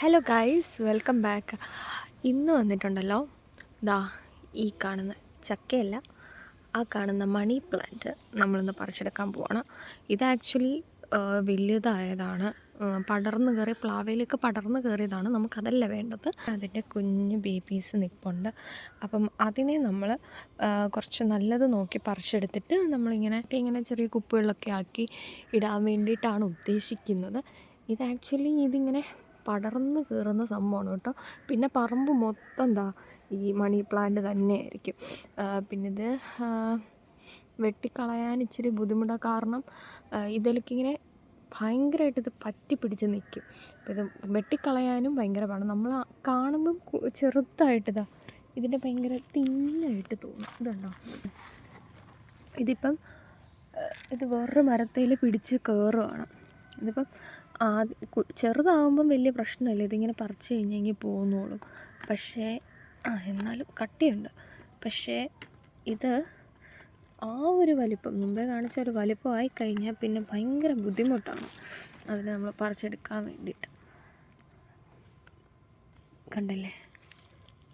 Hello guys welcome back ഇന്ന് വന്നിട്ടുണ്ടല്ലോ. ദാ ഈ കാണുന്ന ചക്കയല്ല ആ കാണുന്ന മണി പ്ലാന്റ് നമ്മളിന്ന് പറിച്ചെടുക്കാൻ പോവാണ്. ഇത് ആക്ച്വലി വലിയതായതാണ് പടർന്നു കയറി പ്ലാവയിലേക്ക് പടർന്നു കയറിയതാണ് നമുക്കതല്ല വേണ്ടത്. അതിന്റെ കുഞ്ഞ് ബേബീസ് നിൽപ്പുണ്ട് അപ്പം അതിനെ നമ്മൾ കുറച്ച് നല്ലത് നോക്കി പറിച്ചെടുത്തിട്ട് നമ്മളിങ്ങനെ ഇങ്ങനെ ചെറിയ കുപ്പികളിലൊക്കെ ആക്കി ഇടാൻ വേണ്ടിയിട്ടാണ് ഉദ്ദേശിക്കുന്നത്. ഇത് ആക്ച്വലി ഇതിങ്ങനെ പടർന്ന് കയറുന്ന സംഭവമാണ് കേട്ടോ. പിന്നെ പറമ്പ് മൊത്തം എന്താ ഈ മണി പ്ലാന്റ് തന്നെയായിരിക്കും പിന്നെ ഇത് വെട്ടിക്കളയാൻ ഇച്ചിരി ബുദ്ധിമുട്ടാണ് കാരണം ഇതിലേക്കിങ്ങനെ ഭയങ്കരമായിട്ട് ഇത് പറ്റി പിടിച്ച് നിൽക്കും അപ്പോൾ ഇത് വെട്ടിക്കളയാനും ഭയങ്കര പാടാണ് നമ്മൾ കാണുമ്പം ചെറുതായിട്ട് ഇതാ ഇതിന്റെ ഭയങ്കര തിന്നായിട്ട് തോന്നും. ഇതുണ്ടോ? ഇതിപ്പം ഇത് വേറൊരു മരത്തിൽ പിടിച്ച് കയറുകയാണ് ഇതിപ്പം ആദ്യ ചെറുതാവുമ്പം വലിയ പ്രശ്നമില്ല. ഇതിങ്ങനെ പറിച്ച് കഴിഞ്ഞെങ്കിൽ പോന്നോളും. പക്ഷേ ആ എന്നാലും കട്ടിയുണ്ട്. പക്ഷേ ഇത് ആ ഒരു വലിപ്പം മുമ്പേ കാണിച്ച ഒരു വലിപ്പമായി കഴിഞ്ഞാൽ പിന്നെ ഭയങ്കര ബുദ്ധിമുട്ടാണ് അതിനെ നമ്മൾ പറിച്ചെടുക്കാൻ വേണ്ടിയിട്ട്. കണ്ടല്ലേ?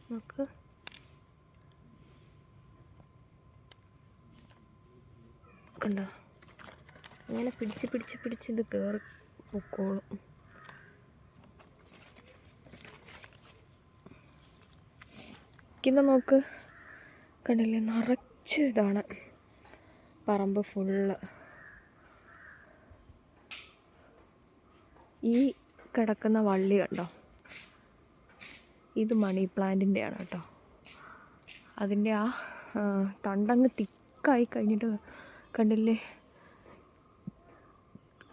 നമുക്ക് കണ്ടോ? ഇങ്ങനെ പിടിച്ച് പിടിച്ച് പിടിച്ച് ഇത് കയറി പൊക്കോളും. ഇരിക്കുന്ന നോക്ക്. കണ്ടില്ലേ? നിറച്ച് ഇതാണ്. പറമ്പ് ഫുള്ള്. ഈ കിടക്കുന്ന വള്ളി കണ്ടോ? ഇത് മണി പ്ലാന്റിന്റെയാണ് കേട്ടോ. അതിന്റെ ആ, തണ്ടങ്ങ് തിക്കായി കഴിഞ്ഞിട്ട് കണ്ടില്ലേ?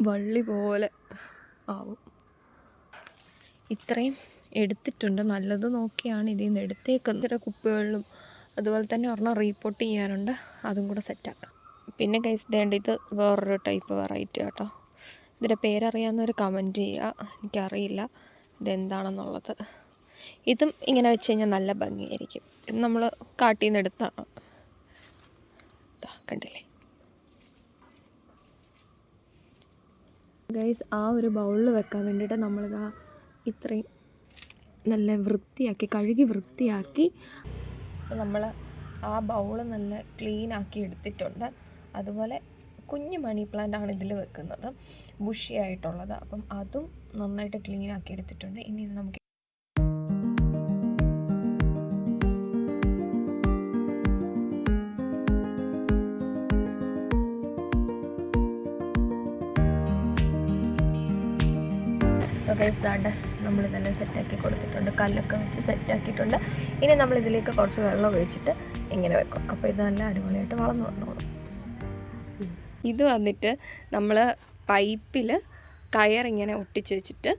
വള്ളി പോലെ. ആവും. ഇത്രയും എടുത്തിട്ടുണ്ട്. നല്ലത് നോക്കിയാണ് ഇതിൽ നിന്ന് എടുത്തേക്കുന്നത്. ഇത്ര കുപ്പികളിലും അതുപോലെ തന്നെ ഒരെണ്ണം റീപ്പോർട്ട് ചെയ്യാനുണ്ട്. അതും കൂടെ സെറ്റാക്കാം പിന്നെ കൈസ് ദേണ്ട ഇത് വേറൊരു ടൈപ്പ് വെറൈറ്റി കേട്ടോ ഇതിന്റെ പേരറിയാവുന്നവർ കമന്റ് ചെയ്യുക എനിക്കറിയില്ല ഇതെന്താണെന്നുള്ളത്. ഇതും ഇങ്ങനെ വെച്ച് കഴിഞ്ഞാൽ നല്ല ഭംഗിയായിരിക്കും. ഇത് നമ്മൾ കാട്ടിൽ നിന്ന് എടുത്താണ് കണ്ടില്ലേ? ഗൈസ് ആ ഒരു ബൗളിൽ വെക്കാൻ വേണ്ടിയിട്ട് നമ്മളിതാ ഇത്രയും നല്ല വൃത്തിയാക്കി കഴുകി വൃത്തിയാക്കി നമ്മൾ ആ ബൗൾ നല്ല ക്ലീൻ ആക്കി എടുത്തിട്ടുണ്ട്. അതുപോലെ കുഞ്ഞു മണി പ്ലാന്റ് ആണ് ഇതിൽ വെക്കുന്നത്. ബുഷിയായിട്ടുള്ളത് അപ്പം അതും നന്നായിട്ട് ക്ലീൻ ആക്കി എടുത്തിട്ടുണ്ട്. ഇനി നമുക്ക് ഗൈസ് ദാണ്ട് നമ്മൾ ഇതെല്ലാം സെറ്റാക്കി കൊടുത്തിട്ടുണ്ട്. കല്ലൊക്കെ വെച്ച് സെറ്റാക്കിയിട്ടുണ്ട്. ഇനി നമ്മൾ ഇതിലേക്ക് കുറച്ച് വെള്ളം ഒഴിച്ചിട്ട് ഇങ്ങനെ വെക്കും. അപ്പോൾ ഇത് നല്ല അടിപൊളിയായിട്ട് വളർന്നു വന്നോളും. ഇത് വന്നിട്ട് നമ്മൾ പൈപ്പിൽ കയർ ഇങ്ങനെ ഒട്ടിച്ച് വെച്ചിട്ട്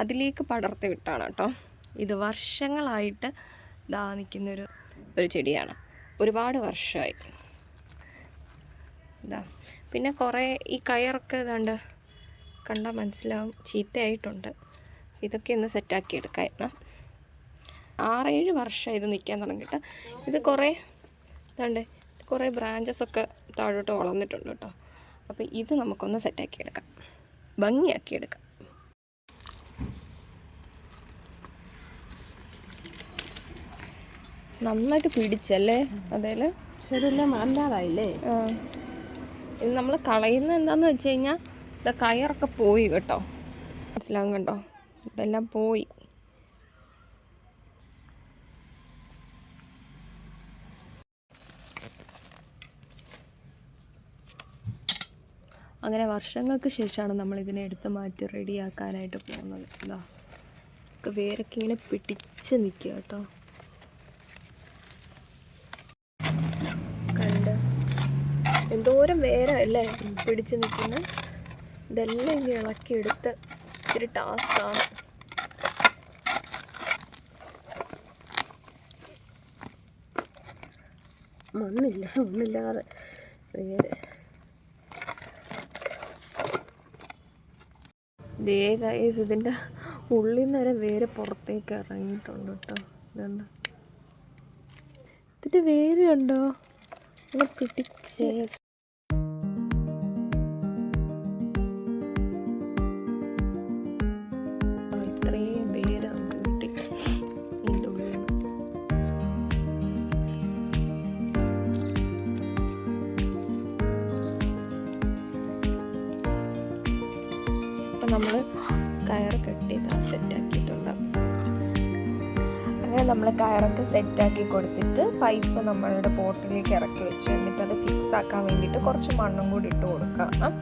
അതിലേക്ക് പടർത്തി വിട്ടാണ് കേട്ടോ. ഇത് വർഷങ്ങളായിട്ട് ദാ നിൽക്കുന്നൊരു ഒരു ചെടിയാണ്. ഒരുപാട് വർഷമായി. ഇതാ പിന്നെ കുറേ ഈ കയറൊക്കെ ഇതാണ്ട് കണ്ടാൽ മനസ്സിലാവും. ചീത്തയായിട്ടുണ്ട്. ഇതൊക്കെ ഒന്ന് സെറ്റാക്കി എടുക്കാമായിരുന്നു ആറേഴ് വർഷം ഇത് നിൽക്കാൻ തുടങ്ങിയിട്ട്. ഇത് കുറേ ഇതുണ്ട്. കുറേ ബ്രാഞ്ചസ് ഒക്കെ താഴോട്ട് വളർന്നിട്ടുണ്ട് കേട്ടോ. അപ്പോൾ ഇത് നമുക്കൊന്ന് സെറ്റാക്കി എടുക്കാം. ഭംഗിയാക്കി എടുക്കാം. നന്നായിട്ട് പിടിച്ചല്ലേ? അതേൽ ശരിയെല്ലാം അല്ലാതായില്ലേ. ഇത് നമ്മൾ കളയുന്നത് എന്താന്ന് വെച്ച് കഴിഞ്ഞാൽ ഇത് കയറൊക്കെ പോയി കേട്ടോ. മനസ്സിലാകും കണ്ടോ ഇതെല്ലാം പോയി. അങ്ങനെ വർഷങ്ങൾക്ക് ശേഷമാണ് നമ്മൾ ഇതിനെ എടുത്ത് മാറ്റി റെഡിയാക്കാനായിട്ട് പോകുന്നത്. എന്താ ഒക്കെ വേരൊക്കെ ഇങ്ങനെ പിടിച്ച് നിൽക്കുക കേട്ടോ. കണ്ട്. എന്തോരം വേറെ അല്ലേ? പിടിച്ച് നിൽക്കുന്നത് ഇതെല്ലാം ഇനി ഇളക്കിയെടുത്ത് ഇത്തിരി ടാസ്ക്കാണ് മണ്ണില്ല മണ്ണില്ലാതെ വേറെ. ദേ ഇതിന്റെ ഉള്ളിൽ നിന്ന് വരെ വേര് പുറത്തേക്ക് ഇറങ്ങിയിട്ടുണ്ട് കേട്ടോ. ഇതുണ്ട്. ഇതിന്റെ വേര് കണ്ടോ? ഇങ്ങനെ പിടിച്ച് നമ്മൾ കയറ് കെട്ടി സെറ്റ് സെറ്റാക്കിയിട്ടുണ്ട്. അങ്ങനെ നമ്മൾ കയറൊക്കെ സെറ്റാക്കി കൊടുത്തിട്ട് പൈപ്പ് നമ്മളുടെ പോട്ടിലേക്ക് ഇറക്കി വെച്ചു. എന്നിട്ട് അത് ഫിക്സ് ആക്കാൻ വേണ്ടിയിട്ട് കുറച്ച് മണ്ണും കൂടി ഇട്ട് കൊടുക്കാം.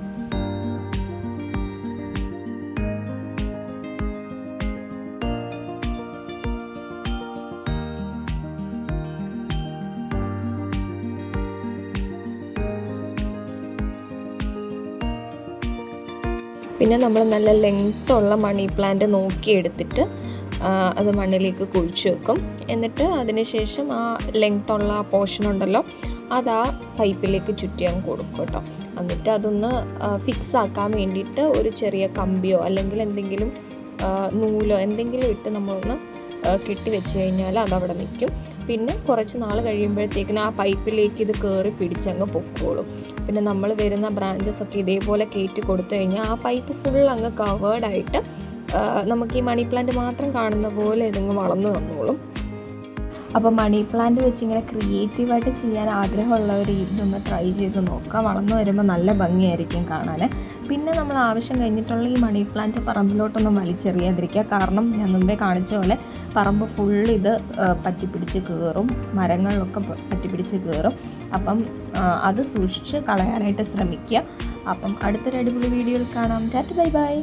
പിന്നെ നമ്മൾ നല്ല ലെങ്ത്തുള്ള മണി പ്ലാന്റ് നോക്കിയെടുത്തിട്ട് അത് മണ്ണിലേക്ക് കുഴിച്ചു വെക്കും. എന്നിട്ട് അതിനുശേഷം ആ ലെങ്ത്തുള്ള പോർഷൻ ഉണ്ടല്ലോ അത് ആ പൈപ്പിലേക്ക് ചുറ്റി അങ്ങ് കൊടുക്കും കേട്ടോ. എന്നിട്ട് അതൊന്ന് ഫിക്സ് ആക്കാൻ വേണ്ടിയിട്ട് ഒരു ചെറിയ കമ്പിയോ അല്ലെങ്കിൽ എന്തെങ്കിലും നൂലോ എന്തെങ്കിലും ഇട്ട് നമ്മളൊന്ന് കെട്ടി വെച്ച് കഴിഞ്ഞാൽ അതവിടെ നിൽക്കും പിന്നെ കുറച്ച് നാൾ കഴിയുമ്പോഴത്തേക്കിനും ആ പൈപ്പിലേക്ക് ഇത് കയറി പിടിച്ചങ്ങ് പൊക്കോളും. പിന്നെ നമ്മൾ വരുന്ന ബ്രാഞ്ചസ് ഒക്കെ ഇതേപോലെ കയറ്റി കൊടുത്തു കഴിഞ്ഞാൽ ആ പൈപ്പ് ഫുൾ അങ്ങ് കവേർഡായിട്ട് നമുക്ക് ഈ മണി പ്ലാന്റ് മാത്രം കാണുന്ന പോലെ ഇതങ്ങ് വളർന്നു വന്നോളും. അപ്പോൾ മണി പ്ലാന്റ് വെച്ച് ഇങ്ങനെ ക്രിയേറ്റീവായിട്ട് ചെയ്യാൻ ആഗ്രഹമുള്ളവർ ഇതൊന്ന് ട്രൈ ചെയ്ത് നോക്കാം. വളർന്നു വരുമ്പോൾ നല്ല ഭംഗിയായിരിക്കും കാണാൻ പിന്നെ നമ്മൾ ആവശ്യം കഴിഞ്ഞിട്ടുള്ള ഈ മണി പ്ലാന്റ് പറമ്പിലോട്ടൊന്നും വലിച്ചെറിയാതിരിക്കുക. കാരണം ഞാൻ മുമ്പേ കാണിച്ച പോലെ പറമ്പ് ഫുൾ ഇത് പറ്റിപ്പിടിച്ച് കയറും മരങ്ങളിലൊക്കെ പറ്റിപ്പിടിച്ച് കയറും അപ്പം അത് സൂക്ഷിച്ച് കളയാനായിട്ട് ശ്രമിക്കുക. അപ്പം അടുത്തൊരു അടിപൊളി വീഡിയോയിൽ കാണാം. Tata bye bye.